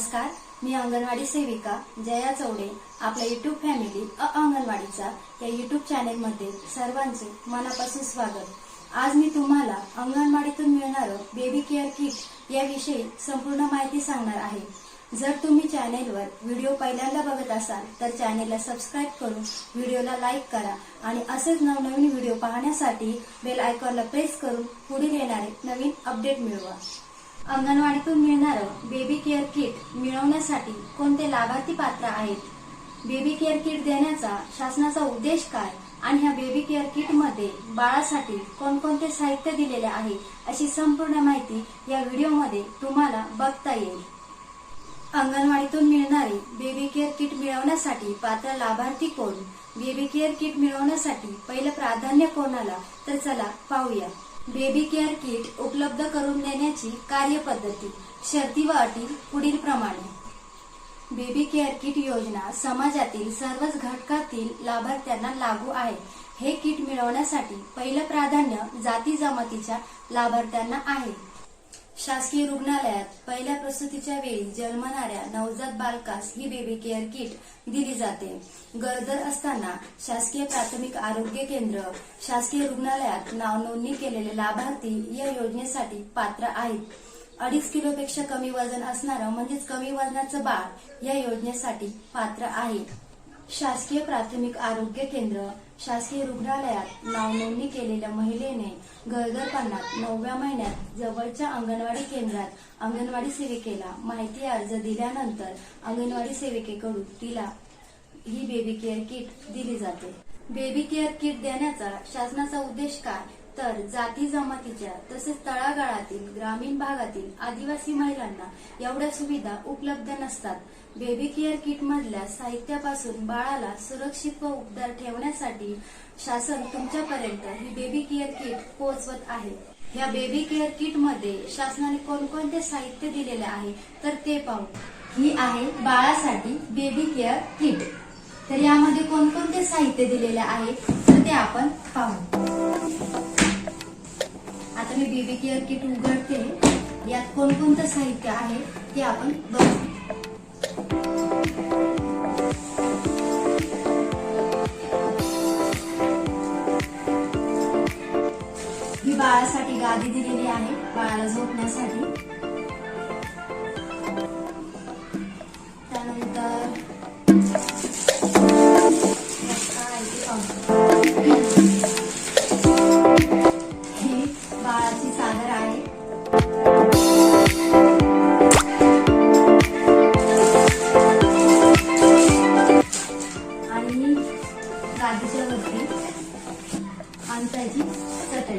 नमस्कार मी अंगणवाडी सेविका जया चौडे आपल्या युट्यूब फॅमिली अ अंगणवाडीचा या युट्यूब चॅनेलमध्ये सर्वांचे मनापासून स्वागत. आज मी तुम्हाला अंगणवाडीतून मिळणारं बेबी केअर किट याविषयी संपूर्ण माहिती सांगणार आहे. जर तुम्ही चॅनेलवर व्हिडिओ पहिल्यांदा बघत असाल तर चॅनेलला सबस्क्राईब करून व्हिडिओला लाईक करा आणि असेच नवनवीन व्हिडिओ पाहण्यासाठी बेल आयकॉनला प्रेस करून पुढील येणारे नवीन अपडेट मिळवा. अंगणवाडीतून मिळणारं बेबी केअर किट मिळवण्यासाठी कोणते लाभार्थी पात्र आहेत? बेबी केअर किट देण्याचा शासनाचा उद्देश काय? आणि ह्या बेबी केअर किटमध्ये बाळासाठी कोणकोणते साहित्य दिलेले आहे? अशी संपूर्ण माहिती या व्हिडिओमध्ये तुम्हाला बघता येईल. अंगणवाडीतून मिळणारी बेबी केअर किट मिळवण्यासाठी पात्र लाभार्थी कोण? बेबी केअर किट मिळवण्यासाठी पहिलं प्राधान्य कोणाला? तर चला पाहूया. बेबी केअर किट उपलब्ध करून देण्याची कार्यपद्धती शर्ती व अटी पुढील प्रमाणे. बेबी केअर किट योजना समाजातील सर्वच घटकातील लाभार्थ्यांना लागू आहे. हे किट मिळवण्यासाठी पहिलं प्राधान्य जाती जमातीच्या लाभार्थ्यांना आहे. शासकीय रुग्णालयात पहिल्या प्रसूतीच्या वेळी जन्मणाऱ्या नवजात बालकास ही बेबी केअर किट दिली जाते. गरजर असताना शासकीय प्राथमिक आरोग्य केंद्र शासकीय रुग्णालयात नाव नोंदणी केलेले लाभार्थी या योजनेसाठी पात्र आहेत. अडीच किलोपेक्षा कमी वजन असणारं म्हणजेच कमी वजनाचं बाळ या योजनेसाठी पात्र आहे. शासकीय प्राथमिक आरोग्य केंद्र शासकीय रुग्णालयात नावनोंदणी केलेल्या महिलेने गरोदरपणात नवव्या महिन्यात जवळच्या अंगणवाडी केंद्रात अंगणवाडी सेविकेला माहिती अर्ज दिल्यानंतर अंगणवाडी सेविकेकडून तिला ही बेबी केअर किट दिली जाते. बेबी केअर किट देण्याचा शासनाचा उद्देश काय? तर जाती जमातीच्या तसेच तळागाळातील ग्रामीण भागातील आदिवासी महिलांना एवढ्या सुविधा उपलब्ध नसतात. बेबी केअर किट मधल्या साहित्यापासून बाळाला सुरक्षित व उपदार ठेवण्यासाठी शासन तुमच्यापर्यंत ही बेबी केअर किट पोहोचवत आहे. या बेबी केअर किटमध्ये शासनाने कोणकोणते साहित्य दिलेले आहे तर ते पाहू. ही आहे बाळासाठी बेबी केअर किट तर यामध्ये कोणकोणते साहित्य दिलेले आहे तर ते आपण पाहू. आता मी बेबी केअर किट उघडते. यात कोणकोणतं साहित्य आहे ते आपण बघू. ही बाळासाठी गादी दिलेली आहे बाळाला झोपण्यासाठी. गादीच्या वरती अंताची चटई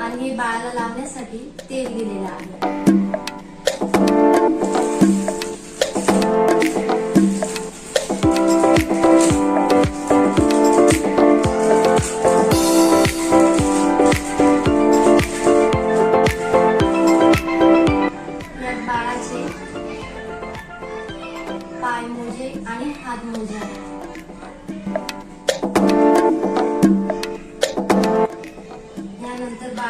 आणि बाळाला लावण्यासाठी तेल दिलेलं आहे. बाळाचे पाय मोजे आणि हात मोजे.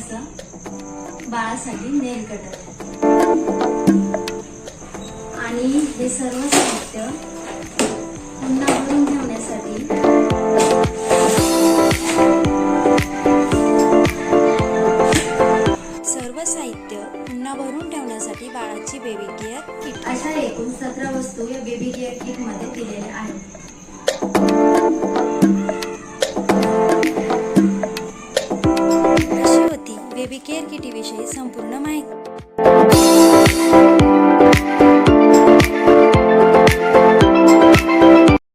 आहे बाळासाठी नेल कटर. आणि हे सर्व साहित्य पुन्हा भरून ठेवण्यासाठी सर्व साहित्य पुन्हा भरून ठेवण्यासाठी बाळाची बेबी केअर किट. अशा एकूण सतरा वस्तू या बेबी केअर किटमध्ये दिलेल्या आहेत. बेबी केअर किटीविषयी संपूर्ण माहिती.